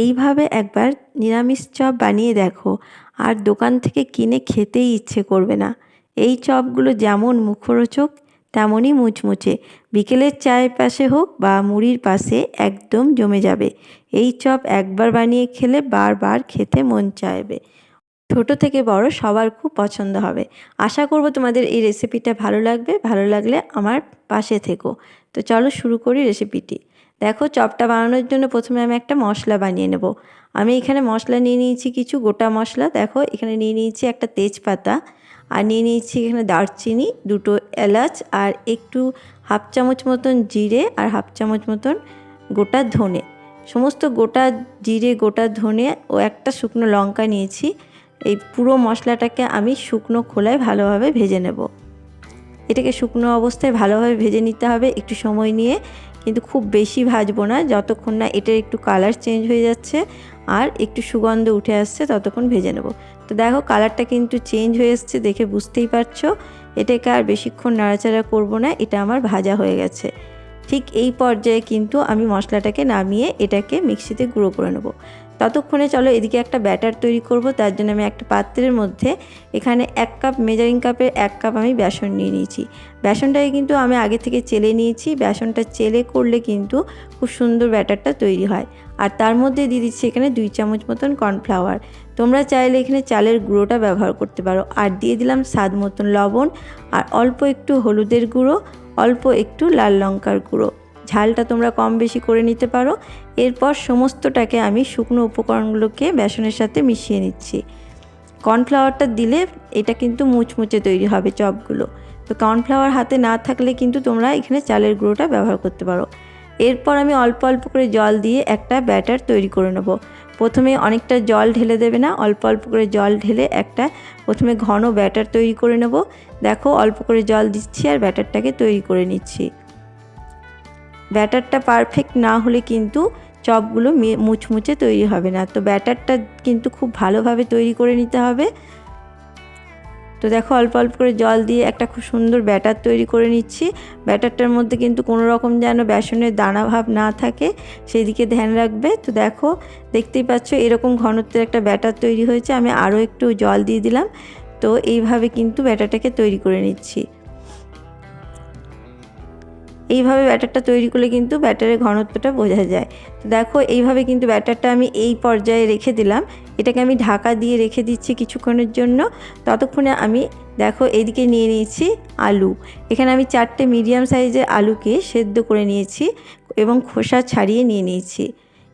এইভাবে একবার নিরামিষ চপ বানিয়ে দেখো। আর দোকান থেকে কিনে খেতেই ইচ্ছে করবে না। এই চপগুলো যেমন মুখরোচক, তেমনই মুচমুচে। বিকেলের চায়ের পাশে হোক বা মুড়ির পাশে একদম জমে যাবে। এই চপ একবার বানিয়ে খেলে বারবার খেতে মন চাইবে। ছোট থেকে বড় সবার খুব পছন্দ হবে। আশা করব তোমাদের এই রেসিপিটা ভালো লাগবে। ভালো লাগলে আমার পাশে থেকো। তো চলো শুরু করি রেসিপিটি দেখো চপটা বানানোর জন্য প্রথমে আমি একটা মশলা বানিয়ে নেব। আমি এখানে মশলা নিয়ে নিয়েছি কিছু গোটা মশলা। দেখো এখানে নিয়ে নিয়েছি একটা তেজপাতা আর নিয়ে নিয়েছি এখানে দারচিনি, দুটো এলাচ আর একটু হাফ চামচ মতন জিরে আর হাফ চামচ মতন গোটা ধনে। সমস্ত গোটা জিরে, গোটা ধনে ও একটা শুকনো লঙ্কা নিয়েছি। এই পুরো মশলাটাকে আমি শুকনো খোলায় ভালোভাবে ভেজে নেব। এটাকে শুকনো অবস্থায় ভালোভাবে ভেজে নিতে হবে। একটু সময় নিয়ে কিন্তু খুব বেশি ভাজবো না, যতক্ষণ না এটার একটু কালার চেঞ্জ হয়ে যাচ্ছে আর একটু সুগন্ধ উঠে আসছে, ততক্ষণ ভেজে নেব। তো দেখো কালারটা কিন্তু চেঞ্জ হয়ে এসছে দেখে বুঝতেই পারছ। এটাকে আর বেশিক্ষণ নাড়াচাড়া করব না, এটা আমার ভাজা হয়ে গেছে। ঠিক এই পর্যায়ে কিন্তু আমি মশলাটাকে নামিয়ে এটাকে মিক্সিতে গুঁড়ো করে নেব। ততক্ষণে চলো এদিকে একটা ব্যাটার তৈরি করব, তার জন্য আমি একটা পাত্রের মধ্যে এখানে এক কাপ মেজারিং কাপের এক কাপ আমি বেসন নিয়ে নিয়েছি। বেসনটাকে কিন্তু আমি আগে থেকে চেলে নিয়েছি, বেসনটা চেলে করলে কিন্তু খুব সুন্দর ব্যাটারটা তৈরি হয়। আর তার মধ্যে দিয়ে দিচ্ছি এখানে দুই চামচ মতন কর্নফ্লাওয়ার। তোমরা চাইলে এখানে চালের গুঁড়োটা ব্যবহার করতে পারো। আর দিয়ে দিলাম স্বাদ মতন লবণ, আর অল্প একটু হলুদের গুঁড়ো, অল্প একটু লাল লঙ্কার গুঁড়ো। ঝালটা তোমরা কম বেশি করে নিতে পারো। এরপর সমস্তটাকে আমি শুকনো উপকরণগুলোকে বেসনের সাথে মিশিয়ে নিচ্ছি। কর্নফ্লাওয়ারটা দিলে এটা কিন্তু মুচমুচে তৈরি হবে চপগুলো। তো কর্নফ্লাওয়ার হাতে না থাকলে কিন্তু তোমরা এখানে চালের গুঁড়োটা ব্যবহার করতে পারো। এরপর আমি অল্প অল্প করে জল দিয়ে একটা ব্যাটার তৈরি করে নেব। প্রথমে অনেকটা জল ঢেলে দেবে না, অল্প অল্প করে জল ঢেলে একটা প্রথমে ঘন ব্যাটার তৈরি করে নেব। দেখো অল্প করে জল দিচ্ছি আর ব্যাটারটাকে তৈরি করে নিচ্ছি। ব্যাটারটা পারফেক্ট না হলে কিন্তু চপগুলো মুচমুচে তৈরি হবে না। তো ব্যাটারটা কিন্তু খুব ভালোভাবে তৈরি করে নিতে হবে। তো দেখো অল্প অল্প করে জল দিয়ে একটা খুব সুন্দর ব্যাটার তৈরি করে নিচ্ছি। ব্যাটারটার মধ্যে কিন্তু কোনো রকম যেন বেসনের দানা ভাব না থাকে সেই দিকে ধ্যান রাখবে। তো দেখো, দেখতেই পাচ্ছ এরকম ঘনত্বের একটা ব্যাটার তৈরি হয়েছে। আমি আরও একটু জল দিয়ে দিলাম। তো এইভাবে কিন্তু ব্যাটারটাকে তৈরি করে নিচ্ছি। এইভাবে ব্যাটারটা তৈরি করলে কিন্তু ব্যাটারের ঘনত্বটা বোঝা যায়। তো দেখো, এইভাবে কিন্তু ব্যাটারটা আমি এই পর্যায়ে রেখে দিলাম। এটাকে আমি ঢাকা দিয়ে রেখে দিচ্ছি কিছুক্ষণের জন্য। ততক্ষণে আমি দেখো এদিকে নিয়ে নিয়েছি আলু। এখানে আমি চারটে মিডিয়াম সাইজের আলুকে সেদ্ধ করে নিয়েছি এবং খোসা ছাড়িয়ে নিয়ে নিয়েছি।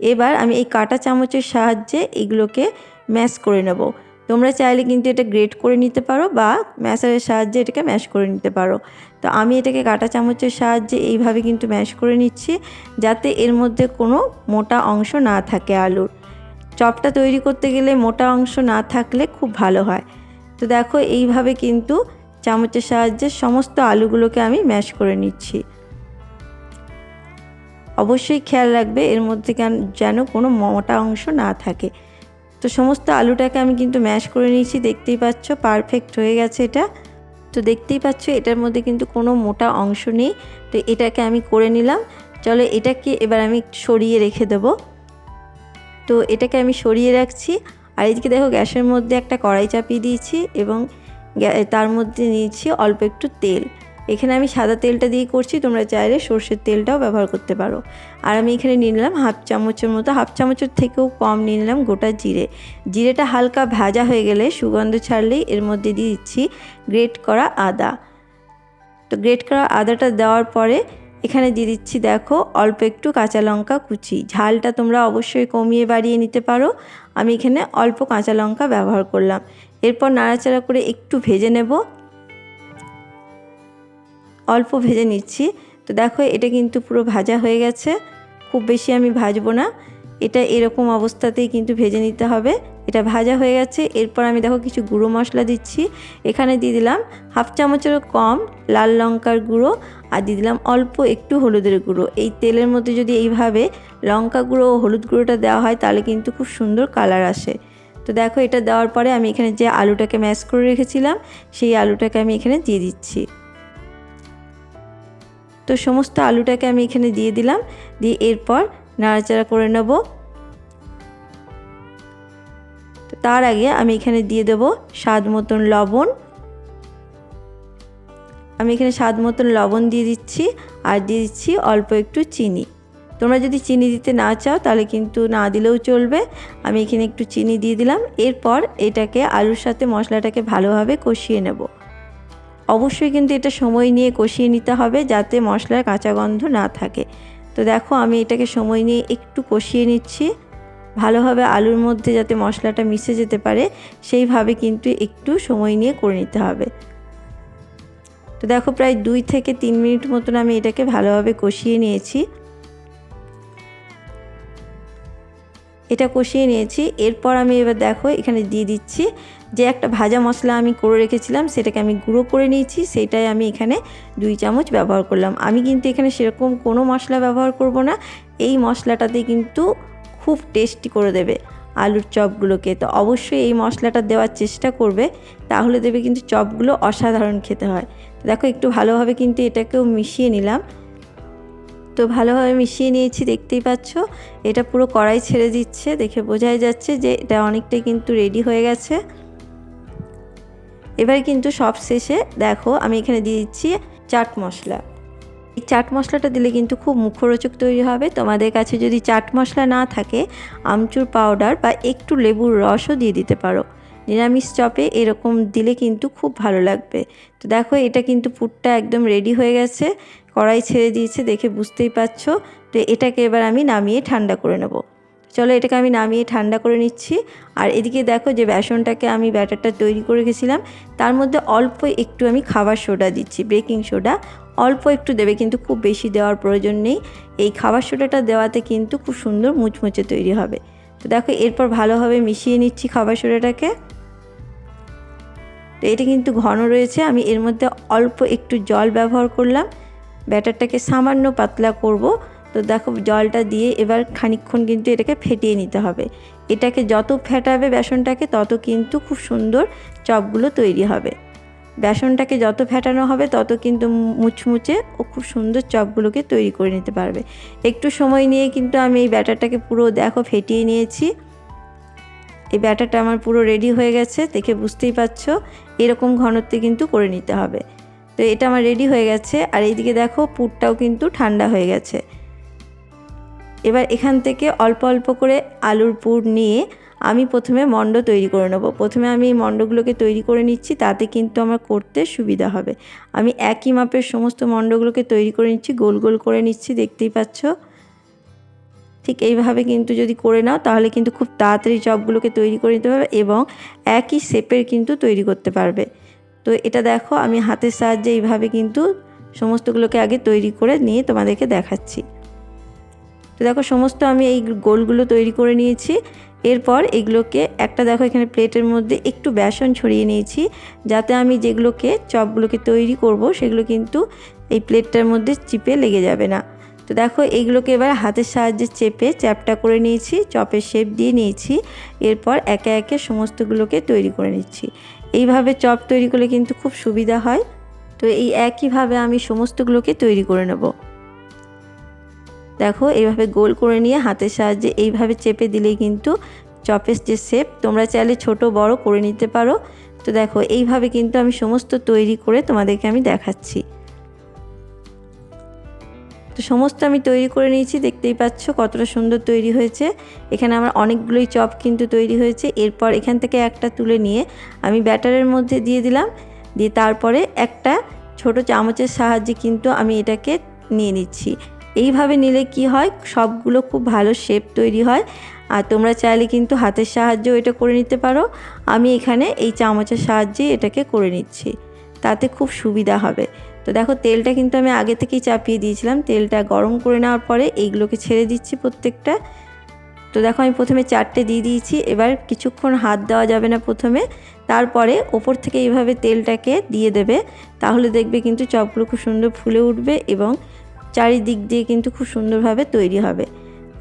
এবার আমি এই কাটা চামচের সাহায্যে এগুলোকে ম্যাশ করে নেব। তোমরা চাইলে কিন্তু এটা গ্রেট করে নিতে পারো বা ম্যাশারের সাহায্যে এটাকে ম্যাশ করে নিতে পারো। তো আমি এটাকে কাটা চামচের সাহায্যে এইভাবে কিন্তু ম্যাশ করে নিচ্ছি যাতে এর মধ্যে কোনো মোটা অংশ না থাকে আলুর। চপটা তৈরি করতে গেলে মোটা অংশ না থাকলে খুব ভালো হয়। তো দেখো এইভাবে কিন্তু চামচের সাহায্যে সমস্ত আলুগুলোকে আমি ম্যাশ করে নিচ্ছি। অবশ্যই খেয়াল রাখবে এর মধ্যে যেন কোনো মোটা অংশ না থাকে। তো সমস্ত আলুটাকে আমি কিন্তু ম্যাশ করে নিয়েছি, দেখতেই পাচ্ছ পারফেক্ট হয়ে গেছে এটা। তো দেখতেই পাচ্ছ, এটার মধ্যে কিন্তু কোনো মোটা অংশ নেই। তো এটাকে আমি করে নিলাম। চলো এটাকে এবার আমি সরিয়ে রেখে দেব। তো এটাকে আমি সরিয়ে রাখছি। আর এদিকে দেখো গ্যাসের মধ্যে একটা কড়াই চাপিয়ে দিয়েছি এবং তার মধ্যে নিয়েছি অল্প একটু তেল। এখানে আমি সাদা তেলটা দিয়ে করছি, তোমরা চাইলে সর্ষের তেলটাও ব্যবহার করতে পারো। আর আমি এখানে নিয়ে নিলাম হাফ চামচের মতো, হাফ চামচের থেকেও কম নিয়ে নিলাম গোটা জিরে। জিরেটা হালকা ভাজা হয়ে গেলে সুগন্ধ ছাড়লেই এর মধ্যে দিয়ে দিচ্ছি গ্রেট করা আদা। তো গ্রেট করা আদাটা দেওয়ার পরে এখানে দিয়ে দিচ্ছি, দেখো, অল্প একটু কাঁচা লঙ্কা কুচি। ঝালটা তোমরা অবশ্যই কমিয়ে বাড়িয়ে নিতে পারো। আমি এখানে অল্প কাঁচা লঙ্কা ব্যবহার করলাম। এরপর নাড়াচাড়া করে একটু ভেজে নেব। অল্প ভেজে নিচ্ছি। তো দেখো, এটা কিন্তু পুরো ভাজা হয়ে গেছে। খুব বেশি আমি ভাজবো না। এটা এরকম অবস্থাতেই কিন্তু ভেজে নিতে হবে। এটা ভাজা হয়ে গেছে। এরপর আমি দেখো, কিছু গুঁড়ো মশলা দিচ্ছি। এখানে দিয়ে দিলাম হাফ চামচেরও কম লাল লঙ্কার গুঁড়ো আর দিয়ে দিলাম অল্প একটু হলুদের গুঁড়ো। এই তেলের মধ্যে যদি এইভাবে লঙ্কা গুঁড়ো ও হলুদ গুঁড়োটা দেওয়া হয়, তাহলে কিন্তু খুব সুন্দর কালার আসে। তো দেখো, এটা দেওয়ার পরে আমি এখানে যে আলুটাকে ম্যাশ করে রেখেছিলাম, সেই আলুটাকে আমি এখানে দিয়ে দিচ্ছি। তো সমস্ত আলুটাকে আমি এখানে দিয়ে দিলাম। দিয়ে এরপর নাড়াচাড়া করে নেব। তার আগে আমি এখানে দিয়ে দেব স্বাদ মতন লবণ। আমি এখানে স্বাদ মতন লবণ দিয়ে দিচ্ছি আর দিয়ে দিচ্ছি অল্প একটু চিনি। তোমরা যদি চিনি দিতে না চাও তাহলে কিন্তু না দিলেও চলবে। আমি এখানে একটু চিনি দিয়ে দিলাম। এরপর এটাকে আলুর সাথে মশলাটাকে ভালোভাবে কষিয়ে নেব। অবশ্যই কিন্তু এটা সময় নিয়ে কষিয়ে নিতে হবে যাতে মশলার কাঁচা গন্ধ না থাকে। তো দেখো আমি এটাকে সময় নিয়ে একটু কষিয়ে নিচ্ছি। ভালোভাবে আলুর মধ্যে যাতে মশলাটা মিশে যেতে পারে, সেইভাবে কিন্তু একটু সময় নিয়ে করে নিতে হবে। তো দেখো প্রায় দুই থেকে তিন মিনিট মতন আমি এটাকে ভালোভাবে কষিয়ে নিয়েছি। এটা কষিয়ে নিয়েছি। এরপর আমি এবার দেখো এখানে দিয়ে দিচ্ছি যে একটা ভাজা মশলা আমি করে রেখেছিলাম, সেটাকে আমি গুঁড়ো করে নিয়েছি, সেটাই আমি এখানে দুই চামচ ব্যবহার করলাম। আমি কিন্তু এখানে সেরকম কোনো মশলা ব্যবহার করব না, এই মশলাটাতে কিন্তু খুব টেস্টি করে দেবে আলুর চপগুলোকে। তো অবশ্যই এই মশলাটা দেওয়ার চেষ্টা করবে, তাহলে দেবে কিন্তু চপগুলো অসাধারণ খেতে হয়। দেখো একটু ভালোভাবে কিন্তু এটাকেও মিশিয়ে নিলাম। তো ভালোভাবে মিশিয়ে নিয়েছি, দেখতেই পাচ্ছ। এটা পুরো কড়াই ছেড়ে দিচ্ছে, দেখে বোঝাই যাচ্ছে যে এটা অনেকটাই কিন্তু রেডি হয়ে গেছে। এবার কিন্তু সব শেষে দেখো আমি এখানে দিয়ে দিচ্ছি চাট মশলা। এই চাট মশলাটা দিলে কিন্তু খুব মুখরোচক তৈরি হবে। তোমাদের কাছে যদি চাট মশলা না থাকে, আমচুর পাউডার বা একটু লেবুর রসও দিয়ে দিতে পারো। নিরামিষ চপে এরকম দিলে কিন্তু খুব ভালো লাগবে। তো দেখো এটা কিন্তু পুরটা একদম রেডি হয়ে গেছে। কড়াই ছেড়ে দিয়েছে, দেখে বুঝতেই পারছ তো এটাকে এবার আমি নামিয়ে ঠান্ডা করে নেব। চলো এটাকে আমি নামিয়ে ঠান্ডা করে নিচ্ছি। আর এদিকে দেখো যে বেসনটাকে আমি ব্যাটারটা তৈরি করে রেখেছিলাম। তার মধ্যে অল্প একটু আমি খাবার সোডা দিচ্ছি, বেকিং সোডা। অল্প একটু দেবে কিন্তু খুব বেশি দেওয়ার প্রয়োজন নেই। এই খাবার সোডাটা দেওয়াতে কিন্তু খুব সুন্দর মুচমুচে তৈরি হবে। তো দেখো এরপর ভালোভাবে মিশিয়ে নিচ্ছি খাবার সোডাটাকে। তো এটা কিন্তু ঘন রয়েছে। আমি এর মধ্যে অল্প একটু জল ব্যবহার করলাম। ব্যাটারটাকে সামান্য পাতলা করব। তো দেখো জলটা দিয়ে এবার খানিক্ষণ কিন্তু এটাকে ফেটিয়ে নিতে হবে। এটাকে যত ফেটাবে বেসনটাকে, তত কিন্তু খুব সুন্দর চপগুলো তৈরি হবে। বেসনটাকে যত ফেটানো হবে, তত কিন্তু মুচমুচে ও খুব সুন্দর চপগুলোকে তৈরি করে নিতে পারবে। একটু সময় নিয়ে কিন্তু আমি এই ব্যাটারটাকে পুরো দেখো ফেটিয়ে নিয়েছি। এই ব্যাটারটা আমার পুরো রেডি হয়ে গেছে, দেখে বুঝতেই পারছ। এরকম ঘনত্বে কিন্তু করে নিতে হবে। তো এটা আমার রেডি হয়ে গেছে। আর এইদিকে দেখো, পুরটাও কিন্তু ঠান্ডা হয়ে গেছে। এবার এখান থেকে অল্প অল্প করে আলুর পুর নিয়ে আমি প্রথমে মণ্ড তৈরি করে নেব। প্রথমে আমি এই মণ্ডগুলোকে তৈরি করে নিচ্ছি, তাতে কিন্তু আমার করতে সুবিধা হবে। আমি একই মাপের সমস্ত মণ্ডগুলোকে তৈরি করে নিচ্ছি, গোল গোল করে নিচ্ছি, দেখতেই পাচ্ছ? ঠিক এইভাবে কিন্তু যদি করে নাও, তাহলে কিন্তু খুব তাড়াতাড়ি চপগুলোকে তৈরি করে নিতে পারবে এবং একই শেপের কিন্তু তৈরি করতে পারবে। তো এটা দেখো, আমি হাতের সাহায্যে এইভাবে কিন্তু সমস্তগুলোকে আগে তৈরি করে নিয়ে তোমাদেরকে দেখাচ্ছি। তো দেখো, সমস্ত আমি এই গোলগুলো তৈরি করে নিয়েছি। এরপর এগুলোকে একটা দেখো, এখানে প্লেটের মধ্যে একটু বেসন ছড়িয়ে নিয়েছি, যাতে আমি যেগুলোকে, চপগুলোকে তৈরি করব, সেগুলো কিন্তু এই প্লেটটার মধ্যে চিপে লেগে যাবে না। তো দেখো, এইগুলোকে এবার হাতের সাহায্যে চেপে চ্যাপটা করে নিয়েছি, চপের শেপ দিয়ে নিয়েছি। এরপর একে একে সমস্তগুলোকে তৈরি করে নিচ্ছি। এইভাবে চপ তৈরি করলে কিন্তু খুব সুবিধা হয়। তো এই একইভাবে আমি সমস্তগুলোকে তৈরি করে নেব। দেখো, এইভাবে গোল করে নিয়ে হাতের সাহায্যে এইভাবে চেপে দিলেই কিন্তু চপের যে শেপ, তোমরা চাইলে ছোট, বড় করে নিতে পারো। তো দেখো, এইভাবে কিন্তু আমি সমস্ত তৈরি করে তোমাদেরকে আমি দেখাচ্ছি। তো সমস্ত আমি তৈরি করে নিয়েছি, দেখতেই পাচ্ছ কতটা সুন্দর তৈরি হয়েছে। এখানে আমার অনেকগুলোই চপ কিন্তু তৈরি হয়েছে। এরপর এখান থেকে একটা তুলে নিয়ে আমি ব্যাটারের মধ্যে দিয়ে দিলাম। দিয়ে তারপরে একটা ছোট চামচের সাহায্যে কিন্তু আমি এটাকে নিয়ে নিচ্ছি। এইভাবে নিলে কি হয়, সবগুলো খুব ভালো শেপ তৈরি হয়। আর তোমরা চাইলে কিন্তু হাতের সাহায্যেও এটা করে নিতে পারো। আমি এখানে এই চামচের সাহায্যে এটাকে করে নিচ্ছি। তাতে খুব সুবিধা হবে। তো দেখো, তেলটা কিন্তু আমি আগে থেকেই চাপিয়ে দিয়েছিলাম। তেলটা গরম করে নেওয়ার পরে এইগুলোকে ছেড়ে দিচ্ছি প্রত্যেকটা। তো দেখো, আমি প্রথমে চারটে দিয়ে দিয়েছি। এবার কিছুক্ষণ হাত দেওয়া যাবে না প্রথমে। তারপরে ওপর থেকে এইভাবে তেলটাকে দিয়ে দেবে। তাহলে দেখবে কিন্তু চপগুলো খুব সুন্দর ফুলে উঠবে এবং চারিদিক দিয়ে কিন্তু খুব সুন্দরভাবে তৈরি হবে।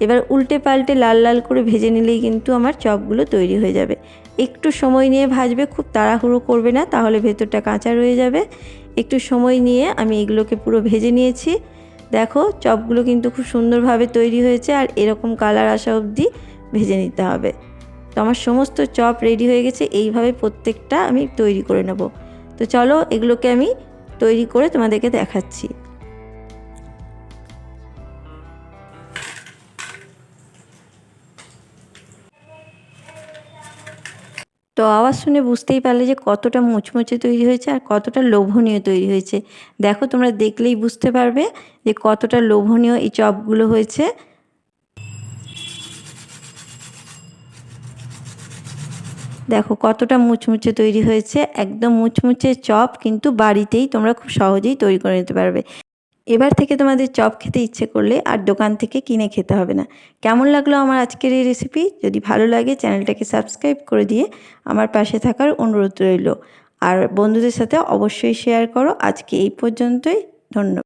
এবার উল্টে পাল্টে লাল লাল করে ভেজে নিলেই কিন্তু আমার চপগুলো তৈরি হয়ে যাবে। একটু সময় নিয়ে ভাজবে, খুব তাড়াহুড়ো করবে না, তাহলে ভেতরটা কাঁচা রয়ে যাবে। একটু সময় নিয়ে আমি এগুলোকে পুরো ভেজে নিয়েছি। দেখো, চপগুলো কিন্তু খুব সুন্দরভাবে তৈরি হয়েছে আর এরকম কালার আসা অবধি ভেজে নিতে হবে। তো আমার সমস্ত চপ রেডি হয়ে গেছে, এইভাবে প্রত্যেকটা আমি তৈরি করে নেব। তো চলো এগুলোকে আমি তৈরি করে তোমাদেরকে দেখাচ্ছি। তো আওয়াজ শুনে বুঝতেই পারলে যে কতটা মুচমুচে তৈরি হয়েছে আর কতটা লোভনীয় তৈরি হয়েছে। দেখো তোমরা দেখলেই বুঝতে পারবে যে কতটা লোভনীয় এই চপগুলো হয়েছে। দেখো কতটা মুচমুচে তৈরি হয়েছে, একদম মুচমুচে চপ কিন্তু বাড়িতেই তোমরা খুব সহজেই তৈরি করে নিতে পারবে। এবার থেকে তোমাদের চপ খেতে ইচ্ছে করলে আর দোকান থেকে কিনে খেতে হবে না। কেমন লাগল আমার আজকের এই রেসিপি যদি ভালো লাগে চ্যানেলটাকে সাবস্ক্রাইব করে দিয়ে আমার পাশে থাকার অনুরোধ রইল। আর বন্ধুদের সাথে অবশ্যই শেয়ার করো। আজকে এই পর্যন্তই, ধন্যবাদ।